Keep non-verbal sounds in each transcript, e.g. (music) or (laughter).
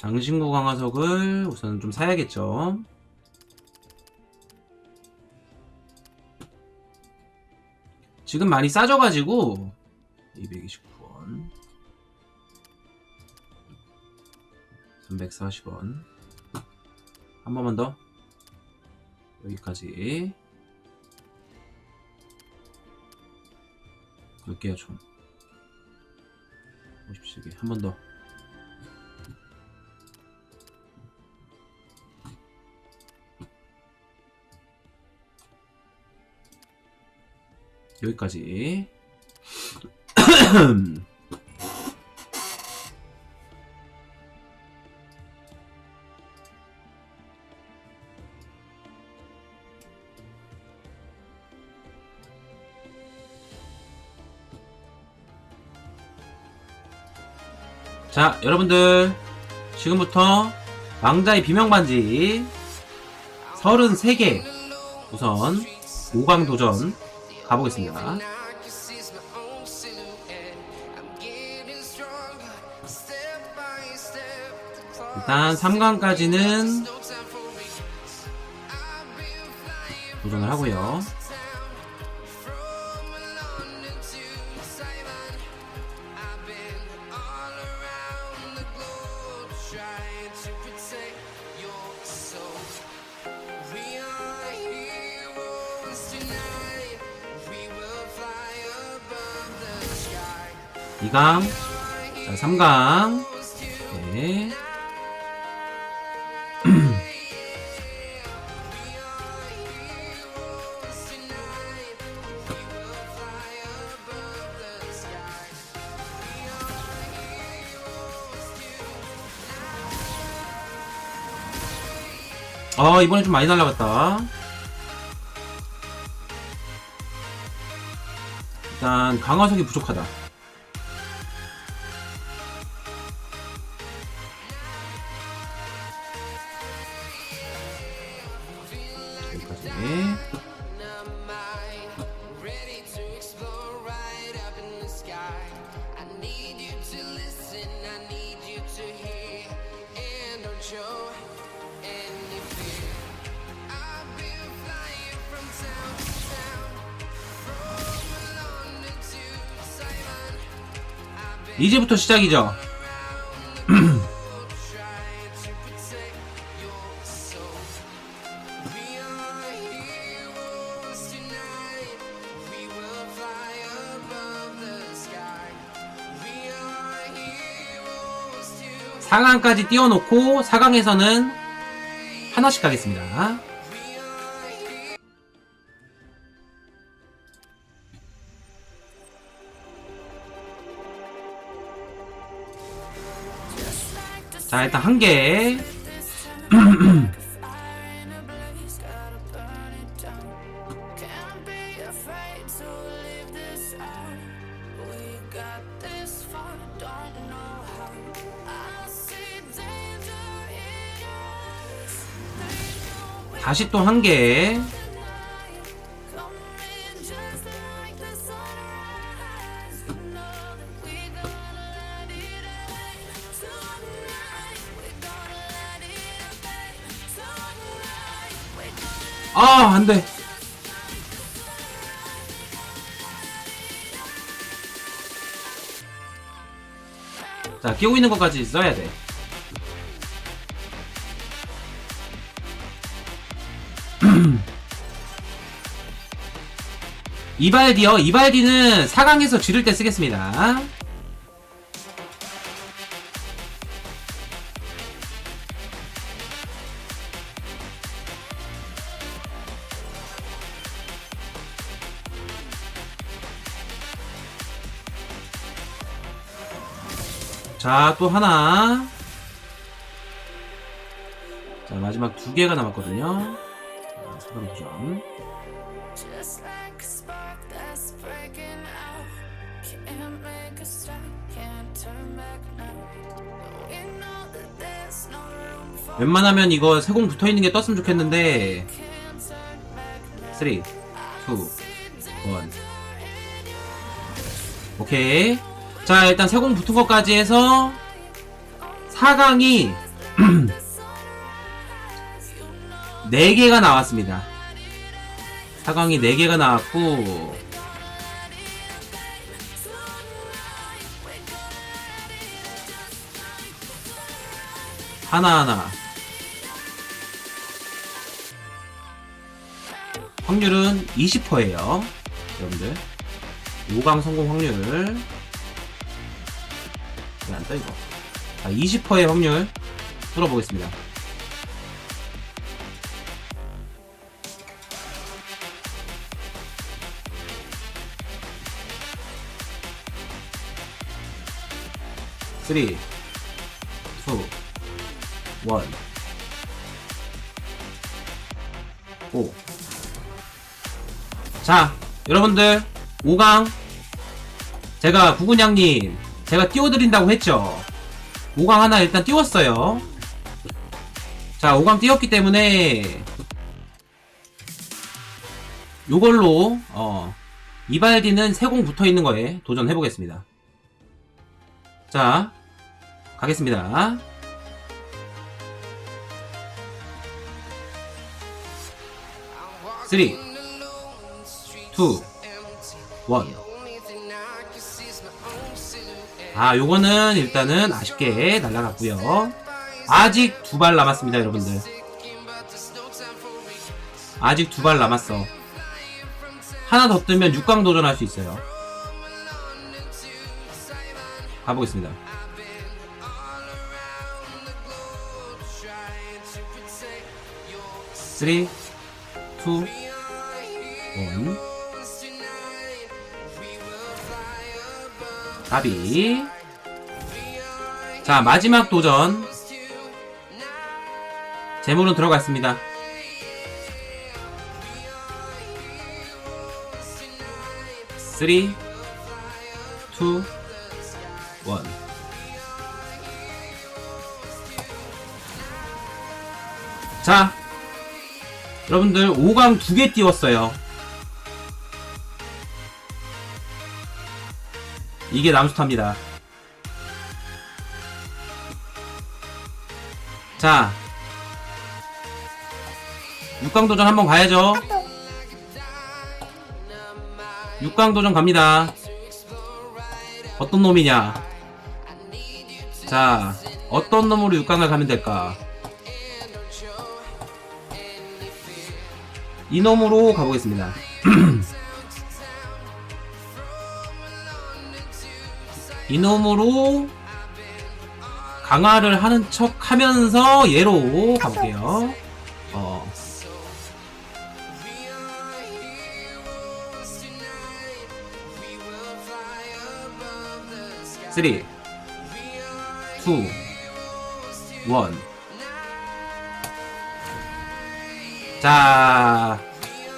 장신구 강화석을 우선 좀 사야겠죠. 지금 많이 싸져가지고 229원. 340원. 한 번만 더. 여기까지. 볼게요 총? 57개. 한 번더 여기까지. (clears throat) 자 여러분들. 지금부터 왕자의 비명반지 33개. 우선 5강 도전 가보겠습니다. 일단 3강까지는 도전을 하고요 이강. 자, 3강. 네. 아 이번에 좀 많이 날라갔다. 일단 강화석이 부족하다 여기까지 이제부터 시작이죠 상강까지 띄워놓고 4강에서는 하나씩 가겠습니다. 자, 일단 한 개. (clears throat) 다시 또 한 개. 아, 안 돼. 자, 끼고 있는 것까지 써야 돼. 이발디요. 이발디는 4강에서 지를 때 쓰겠습니다. 자, 또 하나. 자, 마지막 두 개가 남았거든요. 자, 4강 도전. Just like a spark that's breaking out. Can't make a stop, can't turn back now. We know that there's no room for 웬만하면 이거 세공 붙어 있는 게 떴으면 좋겠는데 can't turn back now. 3, 2, 1 오케이 자 일단 세공 붙은 것까지 해서 4강이 4개가 나왔습니다. 사강이 4개가 나왔고, 하나하나. 확률은 20%예요. 여러분들. 5강 성공 확률. 왜안 떠, 이거? 자, 20%의 확률 뚫어보겠습니다. 쓰리, 투, 원, 오. 자, 여러분들, 5강. 제가 구군양님, 제가 띄워드린다고 했죠. 5강 하나 일단 띄웠어요. 자, 5강 띄웠기 때문에, 요걸로, 어, 이발디는 세공 붙어 있는 거에 도전해보겠습니다. 자, 가겠습니다. 쓰리, 투, 원. 아, 요거는 일단은 아쉽게 날라갔고요. 아직 두 발 남았습니다, 여러분들. 아직 두 발 남았어. 하나 더 뜨면 6강 도전할 수 있어요. 가보겠습니다. 쓰리, 투, 원. 가비. 자, 마지막 도전. 제목은 들어갔습니다. 쓰리, 투, 원. 자, 여러분들 5강 두 개 띄웠어요. 이게 남수탑니다. 자, 6강 도전 한번 가야죠. 6강 도전 갑니다. 어떤 놈이냐? 자, 어떤 놈으로 6강을 가면 될까? 이 놈으로 가보겠습니다. (clears throat) 이놈으로 강화를 하는 척 하면서 얘로 가볼게요. 어. 쓰리, 투, 원. 자,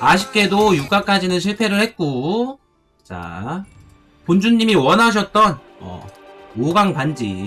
아쉽게도 6가까지는 실패를 했고, 자, 본주님이 원하셨던, 어, 5강 반지,